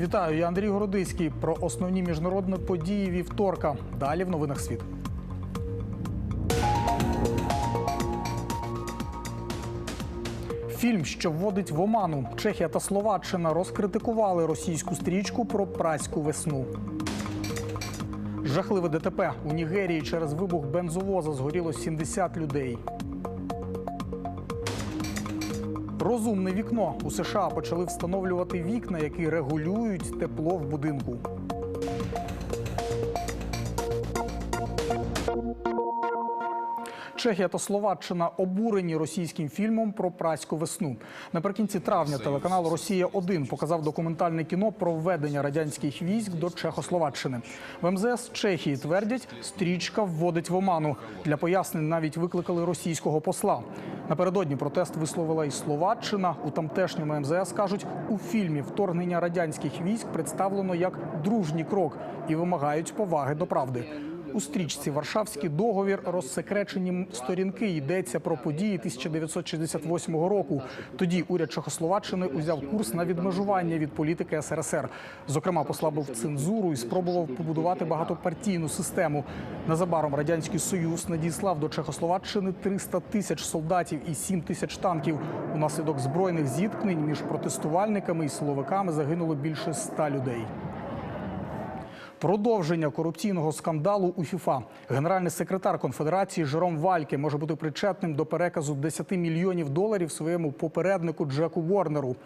Вітаю, я Андрій Городиський. Про основні міжнародні події вівторка. Далі в новинах світ. Фільм, що вводить в оману, Чехія та Словаччина розкритикували російську стрічку про праську весну. Жахливе ДТП у Нігерії через вибух бензовоза згоріло 70 людей. Розумне вікно у США почали встановлювати вікна, які регулюють тепло в будинку. Чехія та Словаччина обурені російським фільмом про праську весну. Наприкінці травня телеканал Росія 1 показав документальне кіно про введення радянських військ до Чехословаччини. В МЗС Чехії твердять, стрічка вводить в оману. Для пояснень навіть викликали російського посла. Напередодні протест висловила і Словаччина. У тамтешньому МЗС кажуть, у фільмі вторгнення радянських військ представлено як дружній крок і вимагають поваги до правди. У стрічці Варшавський договір розсекречені сторінки йдеться про події 1968 року. Тоді уряд Чехословаччини узяв курс на відмежування від політики СРСР. Зокрема, послабив цензуру і спробував побудувати багатопартійну систему. Незабаром радянський союз надіслав до Чехословаччини 300 тисяч солдатів і 7 тисяч танків. Унаслідок збройних зіткнень між протестувальниками і силовиками загинуло більше 100 людей. Продовження корупційного скандалу у ФІФА. Генеральний секретар конфедерації Жером Вальке може бути причетним до переказу 10 мільйонів доларів своєму попереднику Джеку Ворнеру.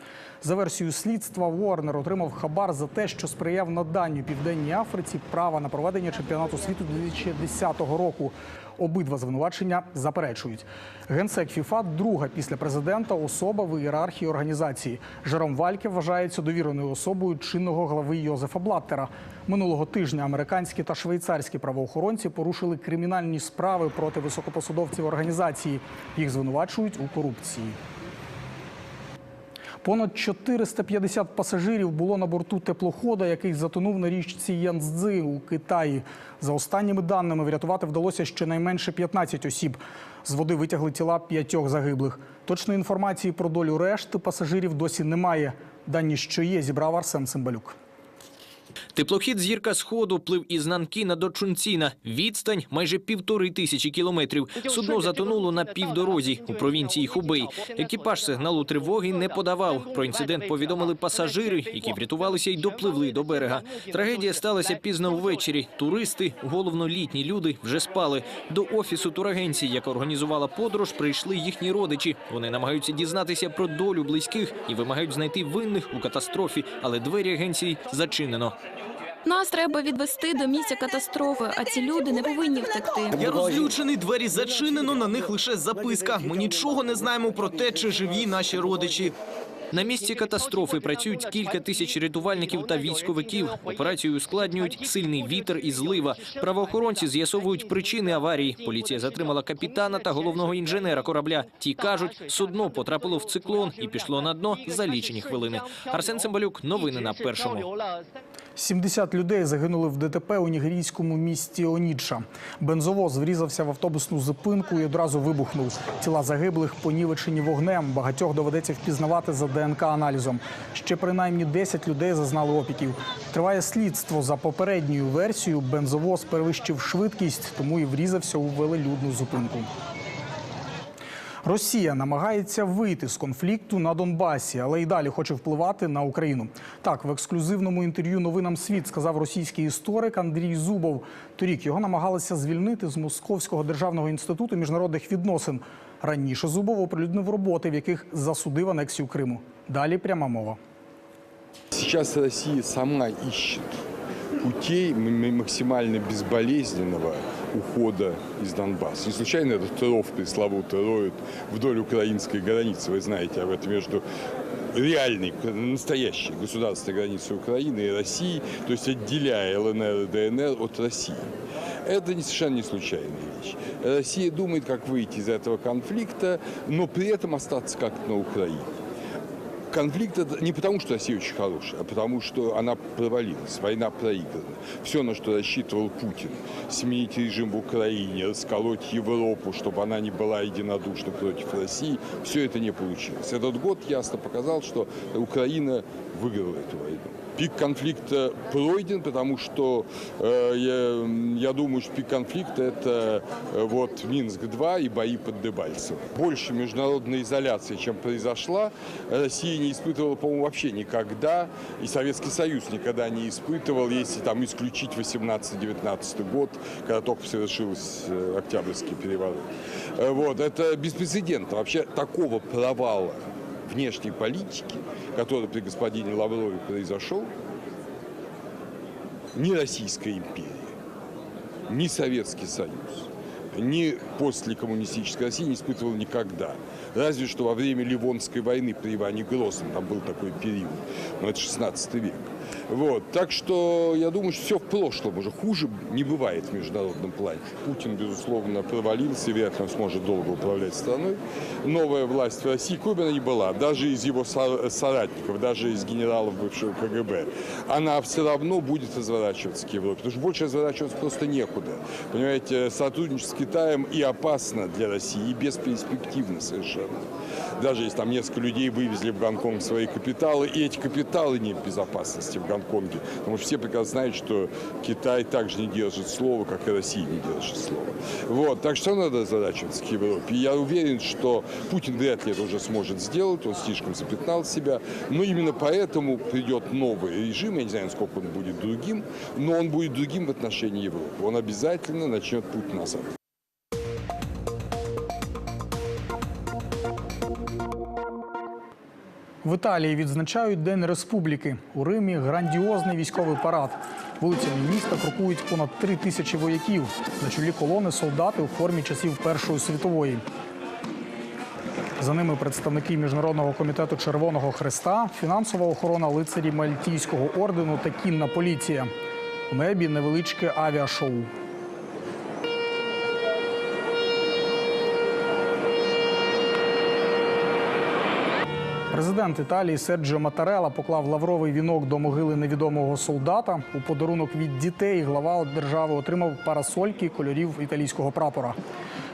За версією слідства Ворнер отримав хабар за те, що сприяв наданню Південній Африці права на проведення чемпіонату світу 2010 року. Обидва звинувачення заперечують. Генсек ФІФА друга після президента особа в ієрархії організації. Жером Вальке вважається довіреною особою чинного глави Йозефа Блаттера. Минулого тижня американські та швейцарські правоохоронці порушили кримінальні справи проти високопосадовців організації. Їх звинувачують у корупції. Понад 450 пасажирів було на борту теплохода, який затонув на річці Янцзи у Китаї. За останніми даними врятувати вдалося щонайменше 15 осіб. З води витягли тіла п'ятьох загиблих. Точної інформації про долю решти пасажирів досі немає. Дані, що є, зібрав Арсен Цимбалюк. Теплохід «Зірка Сходу» плив із Нанкіна до Чунціна. Відстань майже півтори тисячі кілометрів. Судно затонуло на півдорозі у провінції Хубей. Екіпаж сигналу тривоги не подавав. Про інцидент повідомили пасажири, які врятувалися й допливли до берега. Трагедія сталася пізно ввечері. Туристи, головно літні люди, вже спали. До офісу турагенції, яка організувала подорож, прийшли їхні родичі. Вони намагаються дізнатися про долю близьких і вимагають знайти винних у катастрофі, але двері агенції зачинено. Нас треба відвести до місця катастрофи, а ці люди не повинні втекти. Я розлючений, двері зачинено, на них лише записка. Ми нічого не знаємо про те, чи живі наші родичі. На місці катастрофи працюють кілька тисяч рятувальників та військовиків. Операцію ускладнюють сильний вітер і злива. Правоохоронці з'ясовують причини аварії. Поліція затримала капітана та головного інженера корабля. Ті кажуть, судно потрапило в циклон і пішло на дно за лічені хвилини. Арсен Цимбалюк, новини на першому. 70 людей загинули в ДТП у нігерійському місті Оніча. Бензовоз врізався в автобусну зупинку і одразу вибухнув. Тіла загиблих понівечені вогнем. Багатьох доведеться впізнавати за ДНК-аналізом. Ще принаймні 10 людей зазнали опіків. Триває слідство за попередньою версією. Бензовоз перевищив швидкість, тому і врізався у велелюдну зупинку. Росія намагається вийти з конфлікту на Донбасі, але й далі хоче впливати на Україну. Так, в ексклюзивному інтерв'ю новинам світ сказав російський історик Андрій Зубов. Торік його намагалися звільнити з Московського державного інституту міжнародних відносин. Раніше Зубов оприлюднив роботи, в яких засудив анексію Криму. Далі пряма мова. Сейчас Россия сама ищет путей максимально безболезненного ухода из Донбасса. Не случайно этот ров пресловутый роют вдоль украинской границы. Вы знаете об этом между реальной, настоящей государственной границей Украины и России, то есть отделяя ЛНР и ДНР от России. Это не- совершенно не случайная вещь. Россия думает, как выйти из этого конфликта, но при этом остаться как на Украине. Конфликт это не потому, что Россия очень хорошая, а потому, что она провалилась, война проиграна. Все, на что рассчитывал Путин, сменить режим в Украине, расколоть Европу, чтобы она не была единодушна против России, все это не получилось. Этот год ясно показал, что Украина выиграла эту войну. Пик конфликта пройден, потому что э, я, я думаю, что пик конфликта это э, вот Минск-2 и бои под Дебальцево. Больше международной изоляции, чем произошла, Россия не испытывала, по-моему, вообще никогда, и Советский Союз никогда не испытывал, если там исключить 18-19 год, когда только совершился э, Октябрьский переворот. Вот, это беспрецедентно. Вообще такого провала внешней политики, который при господине Лаврове произошел, ни Российская империя, ни Советский Союз, ни послекоммунистическая Россия не испытывала никогда. Разве что во время Ливонской войны при Иване Грозном, там был такой период, но это 16 век. Вот. Так что я думаю, что все в прошлом уже. Хуже не бывает в международном плане. Путин, безусловно, провалился, вряд ли он сможет долго управлять страной. Новая власть в России, она не была, даже из его со- соратников, даже из генералов бывшего КГБ, она все равно будет разворачиваться к Европе. Потому что больше разворачиваться просто некуда. Понимаете, сотрудничество с Китаем и опасно для России, и бесперспективно совершенно. Даже если там несколько людей вывезли в Гонконг свои капиталы, и эти капиталы не в безопасности в Гонконге. Потому что все прекрасно знают, что Китай также не держит слова, как и Россия не держит слова. Вот, так что надо разворачиваться к Европе. Я уверен, что Путин вряд ли это уже сможет сделать, он слишком запятнал себя. Но именно поэтому придет новый режим, я не знаю, насколько он будет другим, но он будет другим в отношении Европы. Он обязательно начнет путь назад. В Італії відзначають День Республіки. У Римі грандіозний військовий парад. Вулицями міста крокують понад три тисячі вояків. На чолі колони солдати у формі часів Першої світової. За ними представники Міжнародного комітету Червоного Хреста, фінансова охорона лицарів Мальтійського ордену та кінна поліція. У небі невеличке авіашоу. Президент Італії Серджо Матарела поклав лавровий вінок до могили невідомого солдата. У подарунок від дітей глава держави отримав парасольки кольорів італійського прапора.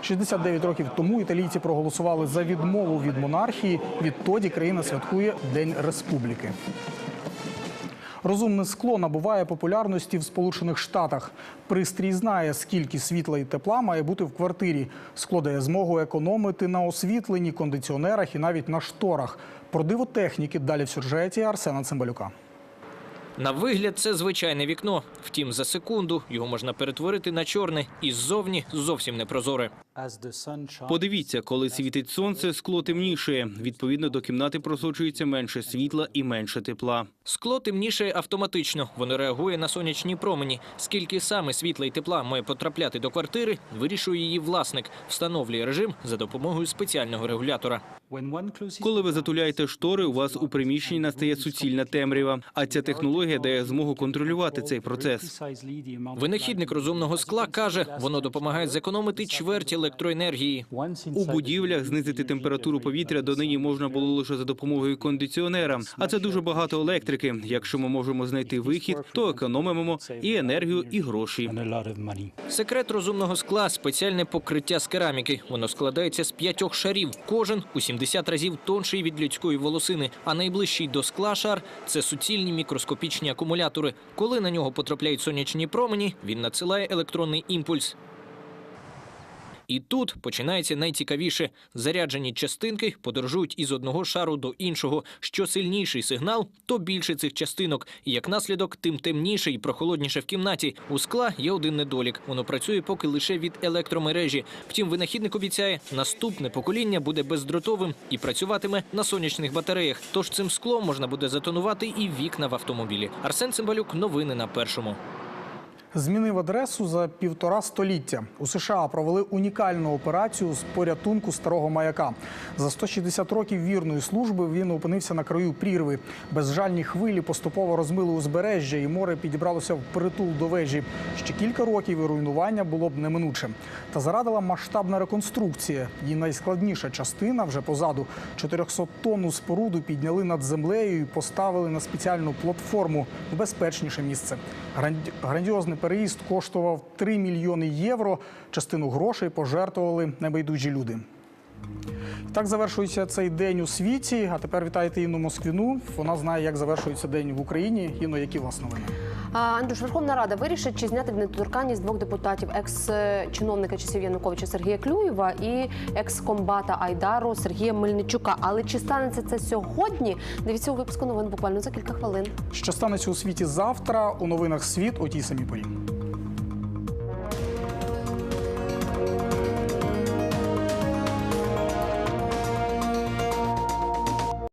69 років тому італійці проголосували за відмову від монархії. Відтоді країна святкує День Республіки. Розумне скло набуває популярності в Сполучених Штатах. Пристрій знає, скільки світла і тепла має бути в квартирі. Скло дає змогу економити на освітленні, кондиціонерах і навіть на шторах. Про диво техніки далі в сюжеті Арсена Цимбалюка. На вигляд це звичайне вікно. Втім, за секунду його можна перетворити на чорне і ззовні зовсім не прозоре. Подивіться, коли світить сонце, скло темніше. Відповідно до кімнати просочується менше світла і менше тепла. Скло темніше автоматично. Воно реагує на сонячні промені. Скільки саме світла і тепла має потрапляти до квартири, вирішує її власник. Встановлює режим за допомогою спеціального регулятора. Коли ви затуляєте штори, у вас у приміщенні настає суцільна темрява. А ця технологія дає змогу контролювати цей процес. Винахідник розумного скла каже, воно допомагає зекономити чверть електроенергії. У будівлях знизити температуру повітря донині можна було лише за допомогою кондиціонера. А це дуже багато електрики. Якщо ми можемо знайти вихід, то економимо і енергію, і гроші. Секрет розумного скла спеціальне покриття з кераміки. Воно складається з п'ятьох шарів, кожен у 70 разів тонший від людської волосини. А найближчий до скла шар це суцільні мікроскопічні акумулятори. Коли на нього потрапляють сонячні промені, він надсилає електронний імпульс. І тут починається найцікавіше. Заряджені частинки подорожують із одного шару до іншого. Що сильніший сигнал, то більше цих частинок. І як наслідок, тим темніше і прохолодніше в кімнаті. У скла є один недолік. Воно працює поки лише від електромережі. Втім, винахідник обіцяє, наступне покоління буде бездротовим і працюватиме на сонячних батареях. Тож цим склом можна буде затонувати і вікна в автомобілі. Арсен Цимбалюк, новини на першому. Змінив адресу за півтора століття. У США провели унікальну операцію з порятунку старого маяка. За 160 років вірної служби він опинився на краю прірви. Безжальні хвилі поступово розмили узбережжя, і море підібралося в притул до вежі. Ще кілька років і руйнування було б неминуче. Та зарадила масштабна реконструкція. Її найскладніша частина вже позаду. 400-тонну споруду підняли над землею і поставили на спеціальну платформу в безпечніше місце. Гранді- Грандіозний переїзд коштував 3 мільйони євро. Частину грошей пожертвували небайдужі люди. Так завершується цей день у світі. А тепер вітайте Інну Москвіну. Вона знає, як завершується день в Україні. Інно, які у вас новини? Андрюш, Верховна Рада вирішить, чи зняти недоторканність двох депутатів екс-чиновника часів Януковича Сергія Клюєва і екс-комбата Айдару Сергія Мельничука. Але чи станеться це сьогодні? Дивіться у випуску новин буквально за кілька хвилин. Що станеться у світі завтра у новинах світ у тій самій порі.